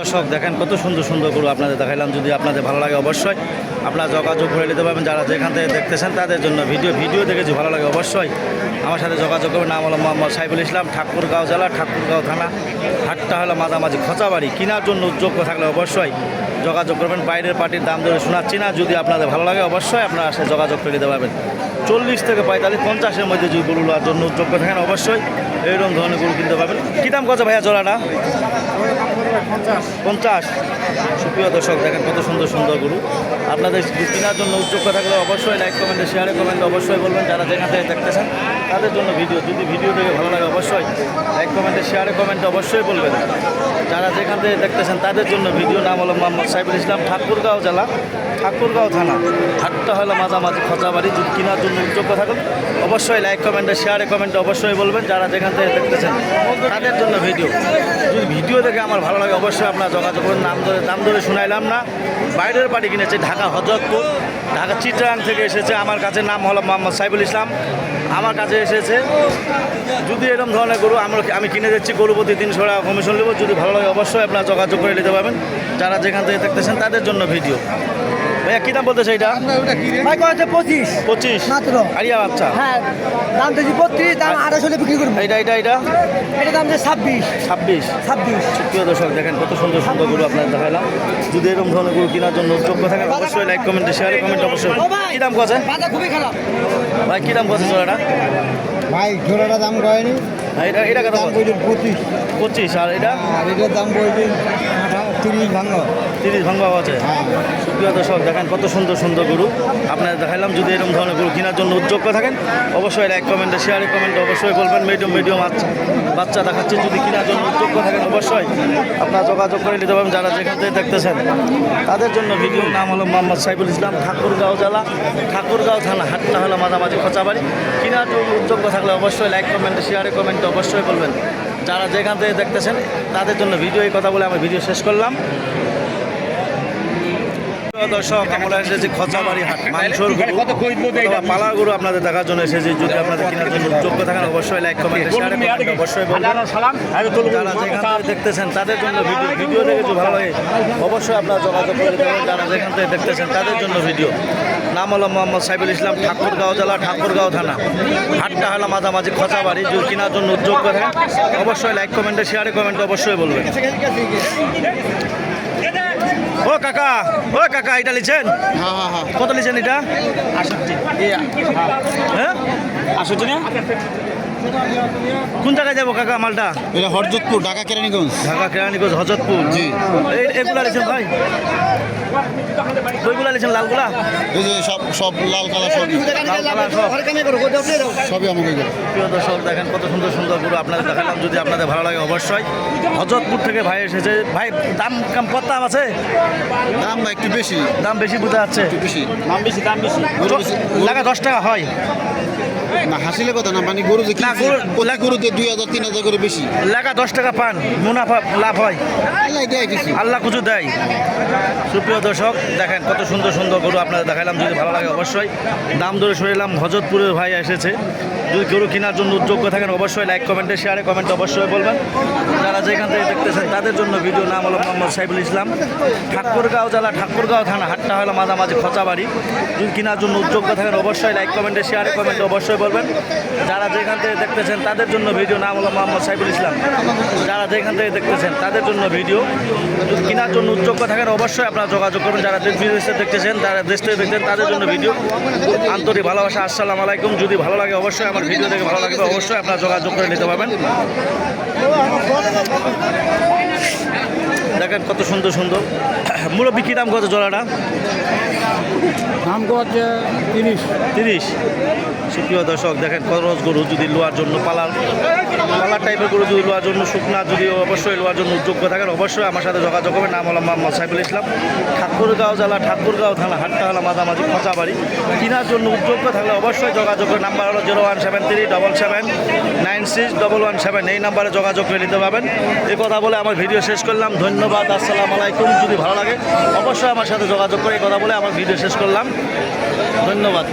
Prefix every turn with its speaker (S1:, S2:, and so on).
S1: দর্শক, দেখেন কত সুন্দর সুন্দর গরু আপনাদের দেখাইলাম। যদি আপনাদের ভালো লাগে অবশ্যই আপনারা যোগাযোগ করে নিতে পারবেন। যারা যেখান থেকে দেখতেছেন, তাদের জন্য ভিডিও ভিডিও দেখেছি ভালো লাগে অবশ্যই আমার সাথে যোগাযোগ করবেন। নাম হলো মোহাম্মদ সাইফুল ইসলাম, ঠাকুরগাঁও জেলা, ঠাকুরগাঁও থানা, হাটটা হলো মাঝামাঝি খোঁচাবাড়ি। কেনার জন্য যোগ্য থাকলে অবশ্যই যোগাযোগ করবেন। বাইরের পার্টির দাম ধরে শোনাচ্ছি না। যদি আপনাদের ভালো লাগে অবশ্যই আপনারা সে যোগাযোগ করে নিতে পারবেন। চল্লিশ থেকে পঁয়তাল্লিশ, পঞ্চাশের মধ্যে যদি গরু নেওয়ার জন্য যোগ্য থাকেন, অবশ্যই এইরকম ধরনের গরু কিনতে পারবেন। কী দাম কত ভাইয়া জোড়াটা? পঞ্চাশ। সুপ্রিয় দর্শক, দেখেন কত সুন্দর সুন্দর গুরু। আপনাদের কেনার জন্য উদ্যোগ থাকলে অবশ্যই লাইক কমেন্টে শেয়ারে কমেন্টে অবশ্যই বলবেন। যারা যেখান থেকে দেখতেছেন তাদের জন্য ভিডিও। যদি ভিডিও দেখে ভালো লাগে অবশ্যই লাইক কমেন্টে শেয়ারে কমেন্টে অবশ্যই বলবেন। যারা যেখান থেকে দেখতেছেন তাদের জন্য ভিডিও নাম হলো মোহাম্মদ সাইফুল ইসলাম, ঠাকুরগাঁও জেলা, ঠাকুরগাঁও থানা। হাটটা হলো মাঝামাঝি খোঁচাবাড়ি যদি কেনার জন্য উদ্যোগ থাকুন, অবশ্যই লাইক কমেন্টে শেয়ারে কমেন্টে অবশ্যই বলবেন। যারা যেখান থেকে দেখতেছেন তাদের জন্য ভিডিও। যদি ভিডিও দেখে আমার ভালো লাগে, অবশ্যই আপনারা যোগাযোগ করুন। নাম ধরে দাম ধরে শুনাইলাম না। বাইরের পার্টি কিনেছে ঢাকা হজরতপুর। ঢাকা চিত্রাং থেকে এসেছে। আমার কাছে নাম হলো মোহাম্মদ সাইফুল ইসলাম। আমার কাছে এসেছে যদি এরকম ধরনের গরু আমরা আমি কিনে দিচ্ছি গরু প্রতি তিনশো টাকা কমিশন নেব। যদি ভালো লাগে অবশ্যই আপনারা যোগাযোগ করে নিতে পারবেন। যারা যেখান থেকে দেখতেছেন তাদের জন্য ভিডিও। ভাইয়া কী দাম বলতেছে এটা?
S2: ভাই কয়েছে পঁচিশ?
S1: পঁচিশ?
S2: মাত্র।
S1: আরিয়া বাচ্চা?
S2: হ্যাঁ দাম দিয়েছি বত্রিশ দাম আঠাশ হলে বিক্রি করব।
S1: এটা এটা
S2: এটা? দাম ছাব্বিশ।
S1: ছাব্বিশ?
S2: ছাব্বিশ।
S1: প্রিয় দর্শক দেখেন কত সুন্দর সুন্দর গরু আপনার দেখালাম যদি এরকম ধরনের গরু কেনার জন্য যোগ্য থাকেন অবশ্যই লাইক কমেন্ট শেয়ার কমেন্ট অবশ্যই। কী দাম কছে
S2: বাজার খুবই খারাপ।
S1: ভাই কী দাম কছে জোড়াটা?
S3: ভাই জোড়াটা দাম কয়নি?
S1: ভাই, এটা এটা কত
S3: পঁচিশ।
S1: পঁচিশ আর এটা?
S3: এটার দাম বলছেন আঠা তিরিশ ভাঙ।
S1: তিরিশ ভাঙবা আছে।
S3: হ্যাঁ।
S1: প্রিয় দর্শক দেখেন কত সুন্দর সুন্দর গরু। আপনাদের দেখালাম যদি এরকম ধরনের গরু কেনার জন্য উদ্যোগ থাকেন অবশ্যই লাইক কমেন্টে শেয়ারে কমেন্টে অবশ্যই বলবেন। মিডিয়াম মিডিয়াম বাচ্চা বাচ্চা দেখাচ্ছে যদি কেনার জন্য উদ্যোগ থাকেন অবশ্যই আপনারা যোগাযোগ করে নিতে পারবেন। যারা যেখান থেকে দেখতেছেন তাদের জন্য ভিডিওর নাম হলো মোহাম্মদ সাইফুল ইসলাম ঠাকুরগাঁও জেলা ঠাকুরগাঁও থানা হাটটা হলো মাঝামাঝি খোঁচাবাড়ি। কেনার জন্য উদ্যোগ থাকলে অবশ্যই লাইক কমেন্টে শেয়ারে কমেন্টে অবশ্যই বলবেন। যারা যেখান থেকে দেখতেছেন তাদের জন্য ভিডিও এই কথা বলে আমি ভিডিও শেষ করলাম। প্রিয় দর্শক আমরা এসেছি খচাবাড়ি হাট মাংসর গরু পালা গরু আপনাদের দেখার জন্য এসেছি যদি আপনাদের কেনার জন্য যোগ্য থাকেন অবশ্যই লাইক কমেন্ট শেয়ার অবশ্যই যারা যেখান দেখতেছেন তাদের জন্য ভিডিও ভিডিও দেখে যদি ভালো লাগে অবশ্যই আপনারা যোগাযোগ করে দেবেন যারা যেখান থেকে দেখতেছেন তাদের জন্য ভিডিও নাম হলো মোহাম্মদ সাইফুল ইসলাম ঠাকুরগাঁও জেলা ঠাকুরগাঁও থানা। হাটটা হলো মাঝামাঝি খচাবাড়ি যদি কেনার জন্য উদ্যোগ করেন অবশ্যই লাইক কমেন্টে শেয়ারে কমেন্টে অবশ্যই বলবেন। ও কাকা ও কাকা এটা লিখছেন
S3: হ্যাঁ হ্যাঁ হ্যাঁ।
S1: কত লিখছেন এটা? হ্যাঁ?
S3: আসছে না?
S1: কোন জায়গায় যাব কাকা মালটা?
S3: এটা হরজতপুর ঢাকা কেরানীগঞ্জ।
S1: ঢাকা কেরানীগঞ্জ হরজতপুর
S3: জি।
S1: এগুলো লিখছেন ভাই। ওইগুলা লিখছেন লালগুলা?
S3: এই যে সব সব লাল কালার সব। সবই আমাকে
S1: প্রিয় দর্শক দেখেন কত সুন্দর সুন্দর গরু আপনাদের দেখালাম। যদি আপনাদের ভালো লাগে অবশ্যই হজরতপুর থেকে ভাই এসেছে। ভাই দাম কাম কত দাম আছে?
S3: দাম একটু বেশি।
S1: দাম বেশি বোঝা যাচ্ছে।
S3: একটু বেশি।
S2: দাম বেশি দাম বেশি।
S1: লাগা দশ টাকা হয়।
S3: না হাসিলে কথা না মানে গরু যে
S1: না,
S3: কিনছি,
S1: গরু-
S3: গরুতে দুই হাজার তিন হাজার করে বেশি।
S1: লাগা দশ টাকা পান মুনাফা লাভ হয়।
S3: আল্লাহ দেয় কিছু।
S1: আল্লাহ কুচু দেয়। সুপ্রিয় দর্শক দেখেন কত সুন্দর সুন্দর গরু আপনাদের দেখালাম যদি ভালো লাগে অবশ্যই। দাম ধরে শুনলাম হজরতপুরের ভাই এসেছে। যদি গরু কেনার জন্য উদ্যোগ্য থাকেন, অবশ্যই লাইক কমেন্টে শেয়ারে কমেন্টে অবশ্যই বলবেন। যারা যেখান থেকে দেখতেছেন, তাদের জন্য ভিডিও নাম হলো মোহাম্মদ সাইফুল ইসলাম। ঠাকুরগাঁও জেলা, ঠাকুরগাঁও থানা, হাটটা হলো মাঝামাঝি খচাবাড়ি। যদি কেনার জন্য উদ্যোগ্য থাকেন, অবশ্যই লাইক কমেন্টে শেয়ারে কমেন্টে অবশ্যই বলবেন। যারা যেখান থেকে দেখতেছেন, তাদের জন্য ভিডিও নাম হলো মোহাম্মদ সাইফুল ইসলাম। যারা যেখান থেকে দেখতেছেন, তাদের জন্য ভিডিও কেনার জন্য উদ্যোগ থাকেন, অবশ্যই আপনারা যোগাযোগ করবেন। যারা দেশ বিদেশে দেখতেছেন তারা দেশ থেকে দেখতেন তাদের জন্য ভিডিও আন্তরিক ভালোবাসা, আসসালামু আলাইকুম। যদি ভালো লাগে, অবশ্যই আমার ভিডিও দেখে ভালো লাগবে। অবশ্যই আপনারা যোগাযোগ করে নিতে পারবেন। দেখেন কত সুন্দর সুন্দর। মুরব্বী কী দাম কত জোড়াটা?
S3: দাম করছে তিরিশ।
S1: তিরিশ। সুপ্রিয় দর্শক দেখেন খরচ গরু যদি লোয়ার জন্য পালার পালার টাইপের গরু যদি লোয়ার জন্য শুকনা যদি অবশ্যই লোয়ার জন্য যোগ্য থাকেন অবশ্যই আমার সাথে যোগাযোগ করবেন। নাম হলো মোহাম্মদ সাইফুল ইসলাম। ঠাকুরগাঁও জেলা ঠাকুরগাঁও থানা হাটটা হলো মাঝামাঝি খচাবাড়ি। কেনার জন্য উদ্যোগ্য থাকলে অবশ্যই যোগাযোগের নাম্বার হলো zero one seven three double seven nine six double one seven. এই নাম্বারে যোগাযোগ করে নিতে পারবেন। এই কথা বলে আমার ভিডিও শেষ করলাম। ধন্যবাদ। আসসালামু আলাইকুম। যদি ভালো লাগে, অবশ্যই আমার সাথে যোগাযোগ করে কথা বলে আমার ভিডিও শেষ করলাম। ধন্যবাদ।